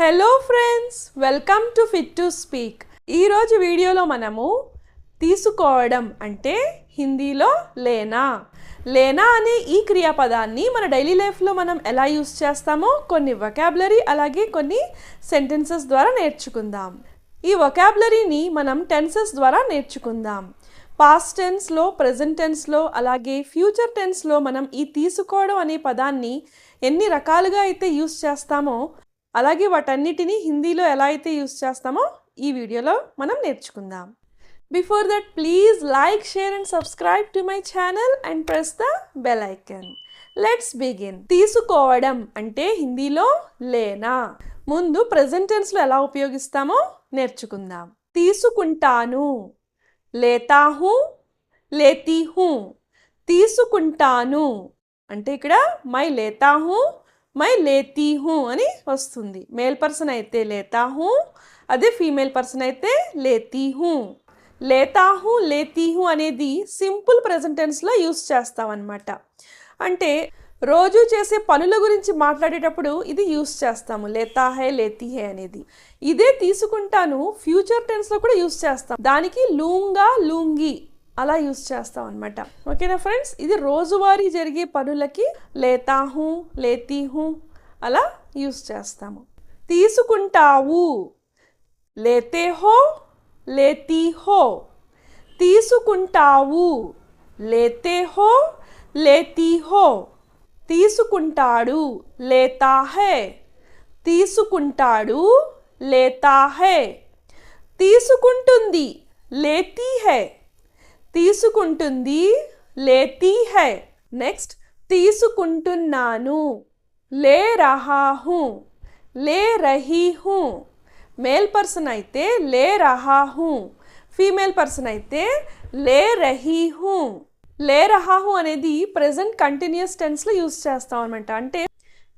Hello friends welcome to Fit to Speak ఈరోజు వీడియోలో మనము తీసుకోవడం అంటే హిందీలో లేనా? లేనా అనే ఈ క్రియాపదాన్ని మన డైలీ లైఫ్లో మనం ఎలా యూస్ చేస్తామో కొన్ని వొకాబులరీ అలాగే కొన్ని సెంటెన్సెస్ ద్వారా నేర్చుకుందాం. ఈ వొకాబులరీని మనం టెన్సెస్ ద్వారా నేర్చుకుందాం. పాస్ట్ టెన్స్లో ప్రజెంట్ టెన్స్లో అలాగే ఫ్యూచర్ టెన్స్లో మనం ఈ తీసుకోవడం అనే పదాన్ని ఎన్ని రకాలుగా అయితే యూస్ చేస్తామో అలాగే వాటన్నిటిని హిందీలో ఎలా అయితే యూస్ చేస్తామో ఈ వీడియోలో మనం నేర్చుకుందాం. Before that please like share and subscribe to my channel and press the bell icon let's begin తీసుకోవడం అంటే హిందీలో లేనా? ముందు ప్రెజెంటెన్స్లో ఎలా ఉపయోగిస్తామో నేర్చుకుందాం. తీసుకుంటాను లేతా హూ లేతీ హూ తీసుకుంటాను. అంటే ఇక్కడ మై లేతా హూ మై లేతీ హూ అని వస్తుంది. మేల్ పర్సన్ అయితే లేతా హూ అదే ఫీమేల్ పర్సన్ అయితే లేతీ హూ. లేతా హూ లేతీ హూ అనేది సింపుల్ ప్రెజెంటెన్స్లో యూస్ చేస్తామన్నమాట. అంటే రోజు చేసే పనుల గురించి మాట్లాడేటప్పుడు ఇది యూస్ చేస్తాము. లేతా హే లేతీ హే అనేది. ఇదే తీసుకుంటాను ఫ్యూచర్ టెన్స్లో కూడా యూస్ చేస్తాం. దానికి లూంగా లూంగి అలా యూస్ చేస్తాం అనమాట ఓకేనా ఫ్రెండ్స్? ఇది రోజువారీ జరిగే పనులకి లేతా హూ లేతీ హూ అలా యూస్ చేస్తాము. తీసుకుంటావు. లేతే హో లేతీ హో తీసుకుంటావు. లేతే హో లేతీ హో తీసుకుంటాడు లేతా హే తీసుకుంటాడు లేతా హే తీసుకుంటుంది లేతీ హే తీసుకుంటుంది లేతీ హై. నెక్స్ట్ తీసుకుంటున్నాను లే రహా హూ లే రహీ హూ మేల్ పర్సన్ అయితే లే రహా హూ ఫీమేల్ పర్సన్ అయితే లే రహీ హూ లే రహా హూ అనేది ప్రజెంట్ కంటిన్యూస్ టెన్స్లో యూస్ చేస్తాం అనమాట అంటే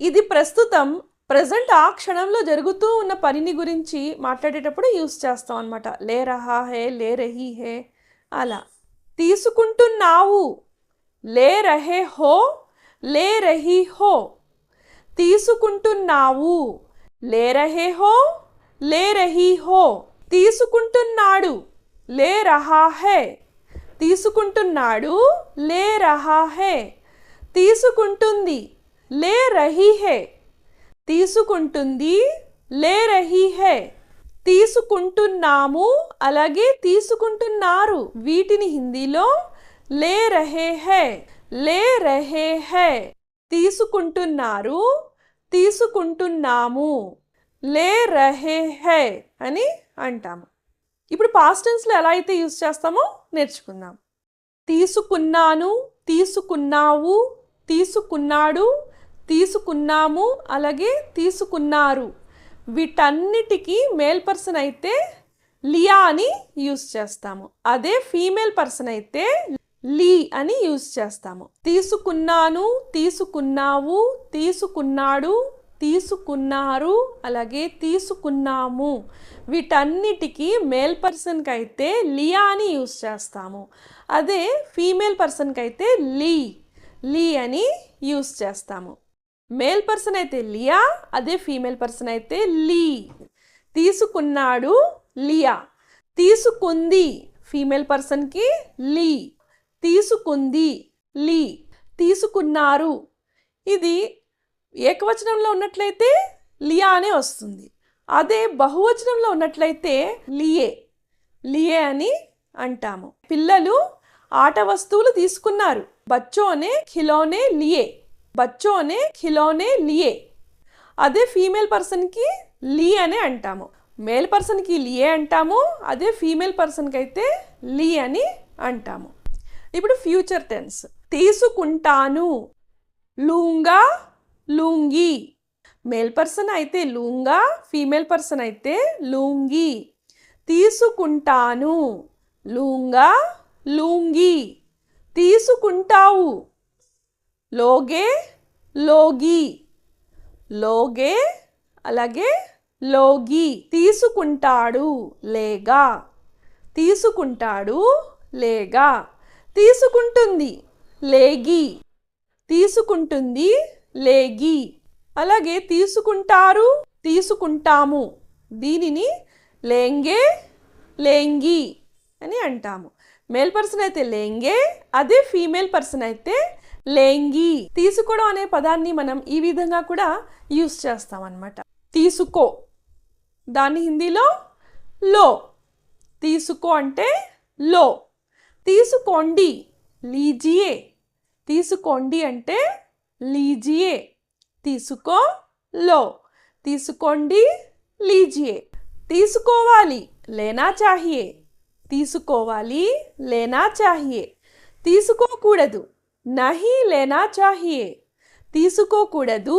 ఇది ప్రస్తుతం ప్రజెంట్ ఆ క్షణంలో జరుగుతూ ఉన్న పనిని గురించి మాట్లాడేటప్పుడు యూస్ చేస్తాం అనమాట లే రహా హే లే రహీ హే అలా. తీసుకుంటున్నావు. లే రహే హో లే రహీ హో. తీసుకుంటున్నావు. లే రహే హో లే రహీ హో. తీసుకుంటున్నాడు. లే రహా హే. తీసుకుంటున్నాడు. లే రహా హే. తీసుకుంటుంది. లే రహీ హే. తీసుకుంటుంది. లే రహీ హే. తీసుకుంటున్నాము. అలాగే తీసుకుంటున్నారు. వీటిని హిందీలో లే రహే హే. లే రహే హే. తీసుకుంటున్నారు. తీసుకుంటున్నాము. లే రహే హే అని అంటాము. ఇప్పుడు పాస్టెన్స్లో ఎలా అయితే యూజ్ చేస్తామో నేర్చుకుందాం. తీసుకున్నాను తీసుకున్నావు తీసుకున్నాడు తీసుకున్నాము అలాగే తీసుకున్నారు. వీటన్నిటికీ మేల్ పర్సన్ అయితే లియా అని యూస్ చేస్తాము. అదే ఫీమేల్ పర్సన్ అయితే లీ అని యూస్ చేస్తాము. తీసుకున్నాను తీసుకున్నావు తీసుకున్నాడు తీసుకున్నారు అలాగే తీసుకున్నాము. వీటన్నిటికీ మేల్ పర్సన్కి అయితే లియా అని యూస్ చేస్తాము. అదే ఫీమేల్ పర్సన్కి అయితే లీ లీ అని యూస్ చేస్తాము. మేల్ పర్సన్ అయితే లియా అదే ఫీమేల్ పర్సన్ అయితే లీ. తీసుకున్నాడు లియా. తీసుకుంది ఫీమేల్ పర్సన్కి లీ. తీసుకుంది లీ. తీసుకున్నారు. ఇది ఏకవచనంలో ఉన్నట్లయితే లియా అనే వస్తుంది. అదే బహువచనంలో ఉన్నట్లయితే లియే. లియే అని అంటాము. పిల్లలు ఆట వస్తువులు తీసుకున్నారు. బచ్చోనే ఖిలోనే లియే. బచ్చోనే ఖిలోనే లియే. అదే ఫీమేల్ పర్సన్కి లీ అనే అంటాము. మేల్ పర్సన్కి లియే అంటాము అదే ఫీమేల్ పర్సన్కి అయితే లీ అని అంటాము. ఇప్పుడు ఫ్యూచర్ టెన్స్ తీసుకుంటాను లూంగా లూంగి. మేల్ పర్సన్ అయితే లూంగా ఫీమేల్ పర్సన్ అయితే లూంగి. తీసుకుంటాను లూంగా లూంగి. తీసుకుంటావు లోగే లోగి. లోగే అలాగే లోగి. తీసుకుంటాడు లేగా. తీసుకుంటాడు లేగా. తీసుకుంటుంది లేగి. తీసుకుంటుంది లేగి. అలాగే తీసుకుంటారు తీసుకుంటాము. దీనిని లేంగే లేంగి అని అంటాము. మేల్ పర్సన్ అయితే లేంగే అదే ఫీమేల్ పర్సన్ అయితే లేంగి తీసుకోవడం అనే పదాన్ని మనం ఈ విధంగా కూడా యూస్ చేస్తాం అన్నమాట తీసుకో. దాన్ని హిందీలో లో. తీసుకో అంటే లో. తీసుకోండి. లీజియే. తీసుకోండి అంటే లీజియే. తీసుకో లో. తీసుకోండి లీజియే. తీసుకోవాలి లేనా చాహియే. తీసుకోవాలి లేనా చాహియే. తీసుకోకూడదు. నహీ లేనా చాహియే. తీసుకోకూడదు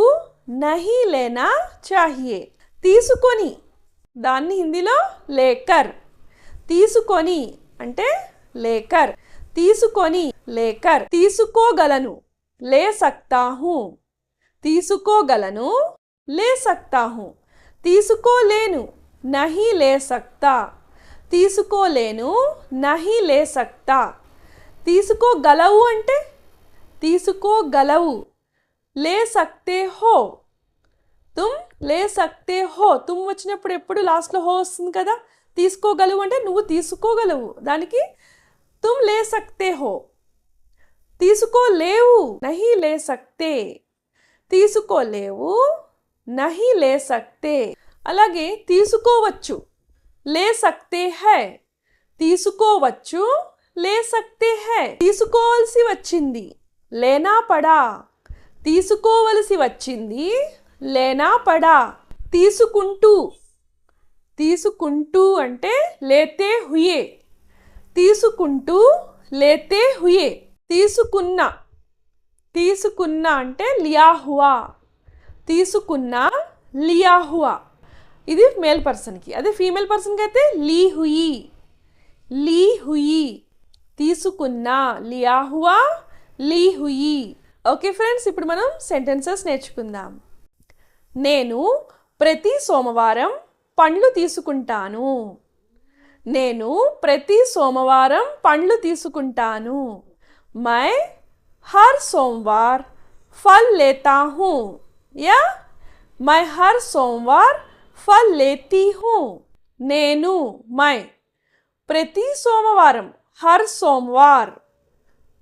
నహీ లేనా చాహియే. తీసుకొని దాన్ని హిందీలో లేకర్. తీసుకొని అంటే లేకర్. తీసుకొని లేకర్. తీసుకోగలను లే సక్తాహు తీసుకోగలను లే సక్తాహు తీసుకోలేను నహీ లే సక్తా తీసుకోలేను నహీ లే సక్తా తీసుకోగలవు అంటే తీసుకోగలవు. లే సక్తే హో. తుమ్ లే సక్తే హో. తుమ్ వచ్చినప్పుడు ఎప్పుడు లాస్ట్లో హో వస్తుంది కదా? తీసుకోగలవు అంటే నువ్వు తీసుకోగలవు. దానికి తుమ్ లే సక్తే హో. తీసుకోలేవు నహి లే సక్తే. తీసుకోలేవు నహి లే సక్తే. అలాగే తీసుకోవచ్చు లే సక్తే హై. తీసుకోవచ్చు లే సక్తే హై. తీసుకోవాల్సి వచ్చింది. లేనా పడా? తీసుకోవలసి వచ్చింది. లేనా పడా? తీసుకుంటూ. తీసుకుంటూ అంటే లేతే హుయే. తీసుకుంటూ లేతే హుయే. తీసుకున్న. తీసుకున్న అంటే లియాహువా. తీసుకున్న లియాహువా. ఇది మేల్ పర్సన్కి. అదే ఫీమేల్ పర్సన్కి అయితే లీ హుయి లీ హుయి తీసుకున్న లియాహువా లీ హుయి. ఓకే ఫ్రెండ్స్ ఇప్పుడు మనం సెంటెన్సెస్ నేర్చుకుందాం. నేను ప్రతి సోమవారం పండ్లు తీసుకుంటాను. నేను ప్రతి సోమవారం పండ్లు తీసుకుంటాను. మై హర్ సోమవార్ ఫల్ లేతా హూ. యా? మై హర్ సోమవార్ ఫల్ లేతీ హూ. నేను మై ప్రతి సోమవారం హర్ సోమవార్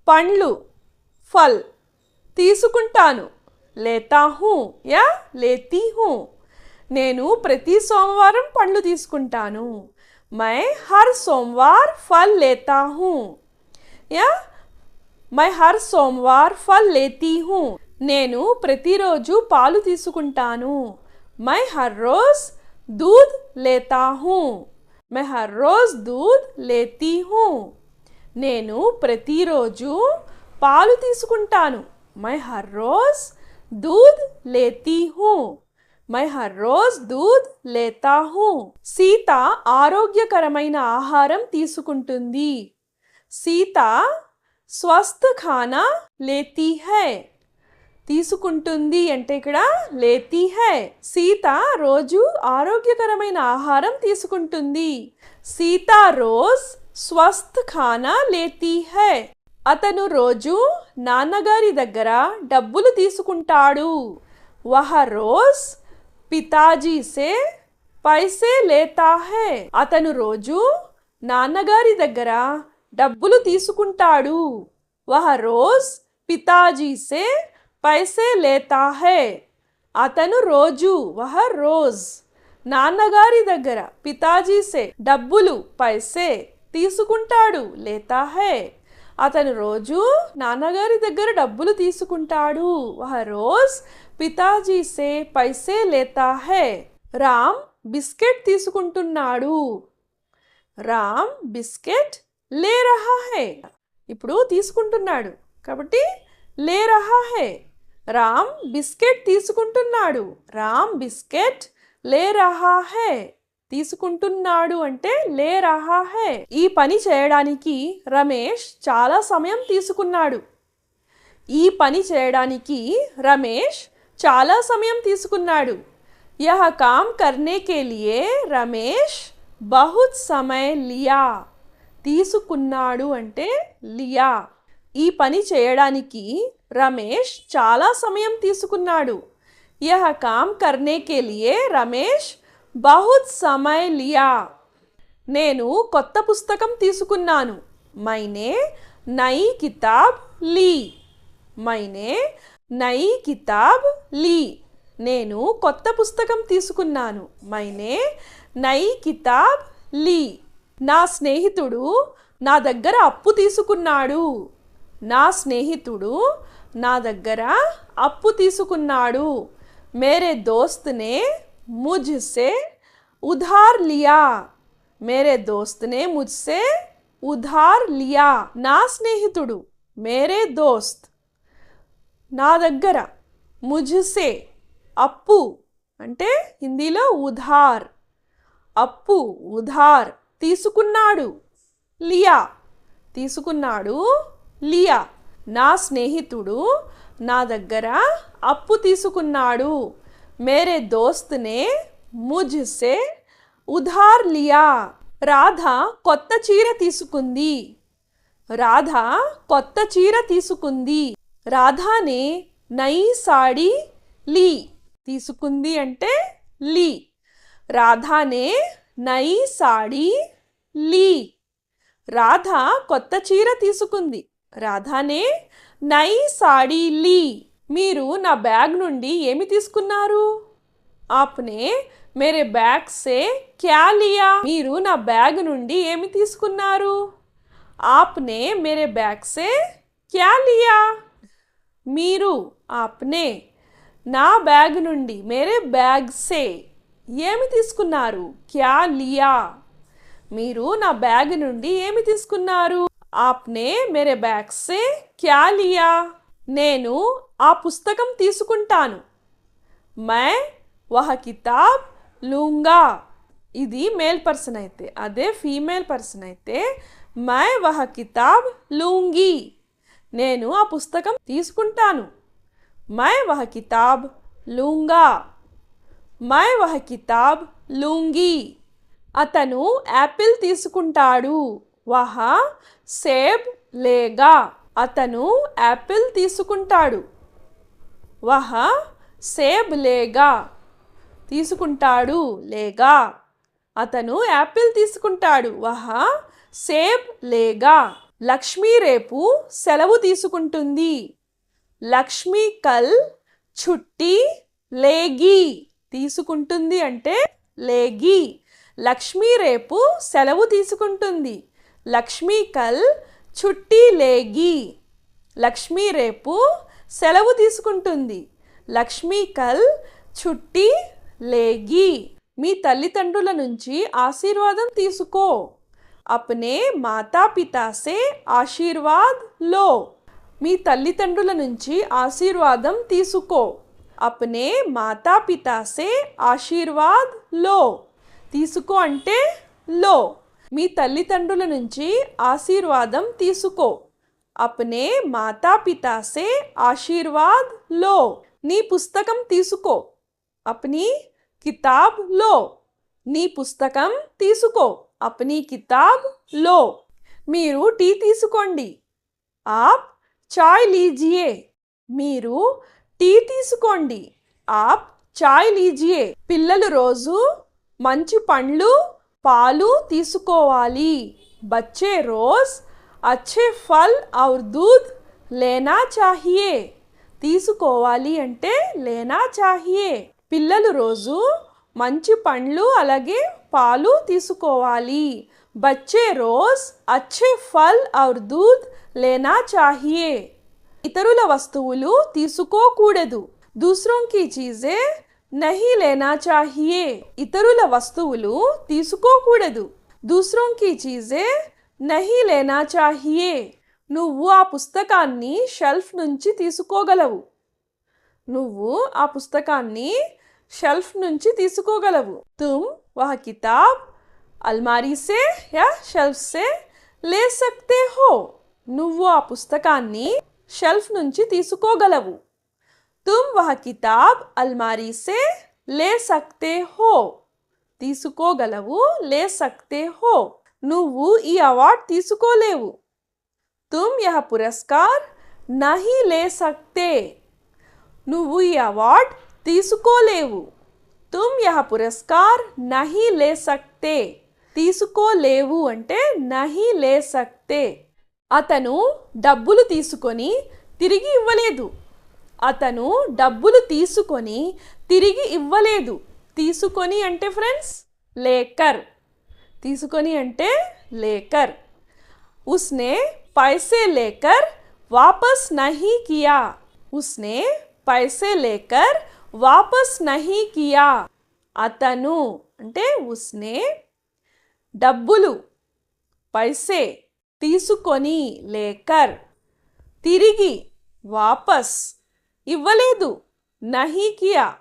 పండ్లు ఫల్ తీసుకుంటాను. లేతా హూ యా? లేతీ హూ నేను ప్రతి సోమవారం పండ్లు తీసుకుంటాను. మై హర్ సోమవార్ ఫల్ లేతా హూ యా? మై హర్ సోమవార్ ఫల్ లేతీ హూ నేను ప్రతిరోజు పాలు తీసుకుంటాను. మై హర్ రోజ్ దూద్ లేతా హూ మై హర్ రోజ్ దూద్ లేతీ హూ నేను ప్రతిరోజు పాలు తీసుకుంటాను. మై హర్ రోజ్ దూద్ లేతీ హూ. మై హర్ రోజ్ దూద్ లేతా హూ. సీత ఆరోగ్యకరమైన ఆహారం తీసుకుంటుంది. సీత స్వస్థ ఖానా లేతీ హై. తీసుకుంటుంది అంటే ఇక్కడ లేతీ హై. సీత రోజు ఆరోగ్యకరమైన ఆహారం తీసుకుంటుంది. సీత రోజ్ స్వస్థ ఖానా లేతీ హై. అతను రోజు నాన్నగారి దగ్గర డబ్బులు తీసుకుంటాడు. వహ రోజ్ పితాజీ సే పైసే లేతా హే. అతను రోజు నాన్నగారి దగ్గర డబ్బులు తీసుకుంటాడు. వహ రోజ్ పితాజీ పైసే లేతా హే. అతను రోజు వహ రోజ్ నాన్నగారి దగ్గర పితాజీసే డబ్బులు పైసే తీసుకుంటాడు లేతా హే. అతను రోజు నాన్నగారి దగ్గర డబ్బులు తీసుకుంటాడు. వహ రోజ్ పితాజీ సే పైసే లేతా హే. రామ్ బిస్కెట్ తీసుకుంటున్నాడు. రామ్ బిస్కెట్ లే రహా హై. ఇప్పుడు తీసుకుంటున్నాడు. కాబట్టి లే రహా హే. రామ్ బిస్కెట్ తీసుకుంటున్నాడు. రామ్ బిస్కెట్ లే రహా హే. తీసుకుంటున్నాడు అంటే లే రహా హే ఈ పని చేయడానికి రమేష్ చాలా సమయం తీసుకున్నాడు. ఈ పని చేయడానికి రమేష్ చాలా సమయం తీసుకున్నాడు. యహ కామ్ కర్నే కే రమేష్ బహుత్ సమయ లియా. తీసుకున్నాడు అంటే లియా. ఈ పని చేయడానికి రమేష్ చాలా సమయం తీసుకున్నాడు. యహ కామ్ కర్నే కే రమేష్ బహుత్ సమయ్ లియా. నేను కొత్త పుస్తకం తీసుకున్నాను. మైనే నై కితాబ్ లీ. మైనే నై కితాబ్ లీ. నేను కొత్త పుస్తకం తీసుకున్నాను. మైనే నై కితాబ్ లీ. నా స్నేహితుడు నా దగ్గర అప్పు తీసుకున్నాడు. నా స్నేహితుడు నా దగ్గర అప్పు తీసుకున్నాడు. మేరే దోస్త్నే मुझसे उधार लिया। మేరే దోస్త్నే ముజ్సే ఉధార్ లియా నా స్నేహితుడు మేరే దోస్త్ నా దగ్గర ముజ్సే అప్పు అంటే హిందీలో ఉధార్ అప్పు ఉధార్ తీసుకున్నాడు లియా। తీసుకున్నాడు లియా। నా స్నేహితుడు నా దగ్గర అప్పు తీసుకున్నాడు। మేరే దోస్త్ నే ఉధార్ లియా రాధ కొత్త చీర తీసుకుంది। రాధ కొత్త చీర తీసుకుంది। రాధానే నై సాడీ లీ తీసుకుంది అంటే లీ। రాధానే నై సాడీ లీ। రాధ కొత్త చీర తీసుకుంది। రాధానే నై సాడీ లీ। మీరు నా బ్యాగ్ నుండి ఏమి తీసుకున్నారు? ఆప్నే మేరే బ్యాగ్ సే క్యా లియా? మీరు నా బ్యాగ్ నుండి ఏమి తీసుకున్నారు? ఆప్నే మేరే బ్యాగ్ సే క్యా లియా? మీరు ఆప్నే నా బ్యాగ్ నుండి మేరే బ్యాగ్ సే ఏమి తీసుకున్నారు? క్యా లియా? మీరు నా బ్యాగ్ నుండి ఏమి తీసుకున్నారు? ఆప్నే మేరే బ్యాగ్ సే క్యా లియా? నేను ఆ పుస్తకం తీసుకుంటాను. మై వహ కితాబ్ లూంగా. ఇది మేల్ పర్సన్ అయితే అదే ఫీమేల్ పర్సన్ అయితే మై వహ కితాబ్ లూంగి. నేను ఆ పుస్తకం తీసుకుంటాను. మై వహ కితాబ్ లూంగా. మై వహ కితాబ్ లూంగి. అతను యాపిల్ తీసుకుంటాడు. వహ సేబ్ లేగా. అతను యాపిల్ తీసుకుంటాడు. వహ సేబ్ లేగా. తీసుకుంటాడు లేగా. అతను యాపిల్ తీసుకుంటాడు. వహ సేబ్ లేగా. లక్ష్మి రేపు సెలవు తీసుకుంటుంది. లక్ష్మి కల్ చుట్టి లేగి. తీసుకుంటుంది అంటే లేగి. లక్ష్మి రేపు సెలవు తీసుకుంటుంది. లక్ష్మి కల్ చుట్టి లేగి లక్ష్మి రేపు సెలవు తీసుకుంటుంది. లక్ష్మి కల్ చుట్టి లేగి మీ తల్లిదండ్రుల నుంచి ఆశీర్వాదం తీసుకో. అప్నే మాతా పితాసే ఆశీర్వాద్లో. మీ తల్లిదండ్రుల నుంచి ఆశీర్వాదం తీసుకో. అప్నే మాతా పితాసే ఆశీర్వాద్లో. తీసుకో అంటే లో. మీ తల్లిదండ్రుల నుంచి ఆశీర్వాదం తీసుకో. అప్నే మాతా పితాసే ఆశీర్వాద్లో. నీ పుస్తకం తీసుకో. అప్ని కితాబ్లో. నీ పుస్తకం తీసుకో. అప్ని కితాబ్లో. మీరు టీ తీసుకోండి. ఆప్ చాయ్ లీజియే. మీరు టీ తీసుకోండి. ఆప్ చాయ్ లీజియే. పిల్లలు రోజు మంచి పండ్లు పాలు తీసుకోవాలి. బచ్చే రోజ్ అచ్చే ఫల్ ఔర్ దూద్ లేనా చాహియే. తీసుకోవాలి అంటే లేనా చాహియే. పిల్లలు రోజు మంచి పండ్లు అలాగే పాలు తీసుకోవాలి. బచ్చే రోజ్ అచ్చే ఫల్ ఔర్ దూద్ లేనా చాహియే. ఇతరుల వస్తువులు తీసుకోకూడదు. దూసరోं చీజే నహి లేనా చాహియే. ఇతరుల వస్తువులు తీసుకోకూడదు. దూసరోంకి చీజే నహి లేనా చాహియే. నువ్వు ఆ పుస్తకాన్ని షెల్ఫ్ నుంచి తీసుకోగలవు. నువ్వు ఆ పుస్తకాన్ని షెల్ఫ్ నుంచి తీసుకోగలవు. తుమ్ వహ కితాబ్ అల్మారీసే యా షెల్ఫ్సే లే సక్తే హో. నువ్వు ఆ పుస్తకాన్ని షెల్ఫ్ నుంచి తీసుకోగలవు. తుమ్ వహ కితాబ్ అల్మారీ సే లే సక్తే హో తీసుకోగలవు లే సక్తే హో నువ్వు ఈ అవార్డ్ తీసుకోలేవు తుమ్ యహ పురస్కార్ నహి లే సక్తే నువ్వు ఈ అవార్డ్ తీసుకోలేవు తుమ్ యహ పురస్కార్ నహి లే సక్తే తీసుకోలేవు అంటే నహి లే సక్తే అతను డబ్బులు తీసుకొని తిరిగి ఇవ్వలేదు అతను డబ్బులు తీసుకొని తిరిగి ఇవ్వలేదు. తీసుకొని అంటే ఫ్రెండ్స్ లేకర్. తీసుకొని అంటే లేకర్. ఉస్నే పైసే లేకర్ వాపస్ నహీ కియా. ఉస్నే పైసే లేకర్ వాపస్ నహీ కియా. అతను అంటే ఉస్నే డబ్బులు పైసే తీసుకొని లేకర్ తిరిగి వాపస్ ఇవ్వలేదు. నహీ కియా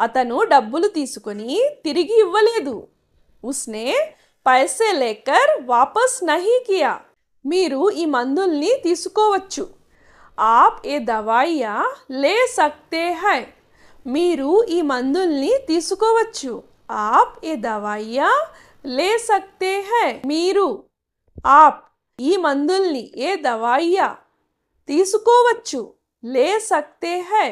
అతను డబ్బులు తీసుకొని తిరిగి ఇవ్వలేదు. ఉస్నే పైసే లేకర్ వాపస్ నహీ కియా మీరు ఈ మందుల్ని తీసుకోవచ్చు. ఆప్ ఏ దవాయియా లే సక్తే హై. మీరు ఈ మందుల్ని తీసుకోవచ్చు. ఆప్ ఏ దవాయియా లే సక్తే హై. మీరు ఆప్ ఈ మందుల్ని ఏ దవాయియా తీసుకోవచ్చు. లే సక్తే హై.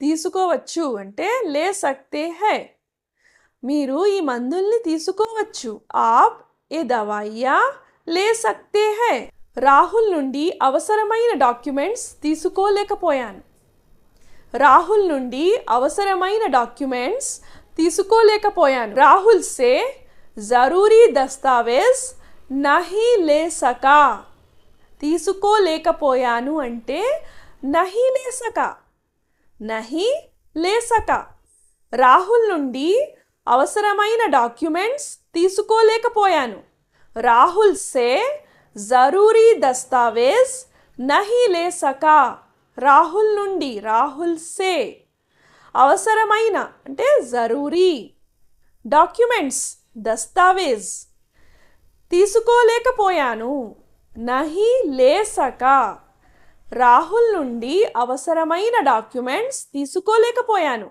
తీసుకోవచ్చు అంటే లే సక్తే హై. మీరు ఈ మందుల్ని తీసుకోవచ్చు. ఆప్ ఏ దవాయ్యా? లే సక్తే హై. రాహుల్ నుండి అవసరమైన డాక్యుమెంట్స్ తీసుకోలేకపోయాను. రాహుల్ నుండి అవసరమైన డాక్యుమెంట్స్ తీసుకోలేకపోయాను. రాహుల్ సే జరూరీ దస్తావేజ్ నహి లే సకా. తీసుకోలేకపోయాను అంటే నహీ లేసక. నహీ లేసక. రాహుల్ నుండి అవసరమైన డాక్యుమెంట్స్ తీసుకోలేకపోయాను. రాహుల్ సే జరూరీ దస్తావేజ్ నహీ లేసకా. రాహుల్ నుండి రాహుల్ సే అవసరమైన అంటే జరూరీ డాక్యుమెంట్స్ దస్తావేజ్ తీసుకోలేకపోయాను. నహీ లేసక. రాహుల్ నుండి అవసరమైన డాక్యుమెంట్స్ తీసుకోలేకపోయాను.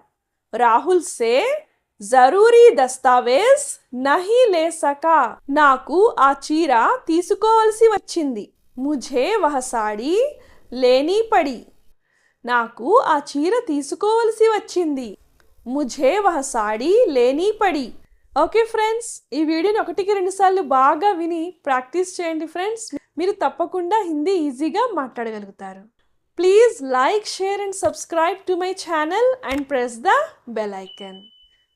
రాహుల్ సే జరూరీ దస్తావేజ్ నహి లే సకా. నాకు ఆ చీర తీసుకోవలసి వచ్చింది. ముఝే వహ సాడీ లేనీ పడి. నాకు ఆ చీర తీసుకోవలసి వచ్చింది. ముఝే వహ సాడీ లేనీ పడి. ఓకే ఫ్రెండ్స్ ఈ వీడియోని ఒకటికి రెండుసార్లు బాగా విని ప్రాక్టీస్ చేయండి ఫ్రెండ్స్. మీరు తప్పకుండా హిందీ ఈజీగా మాట్లాడగలుగుతారు. Please like share and subscribe to my channel and press the bell icon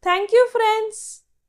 thank you friends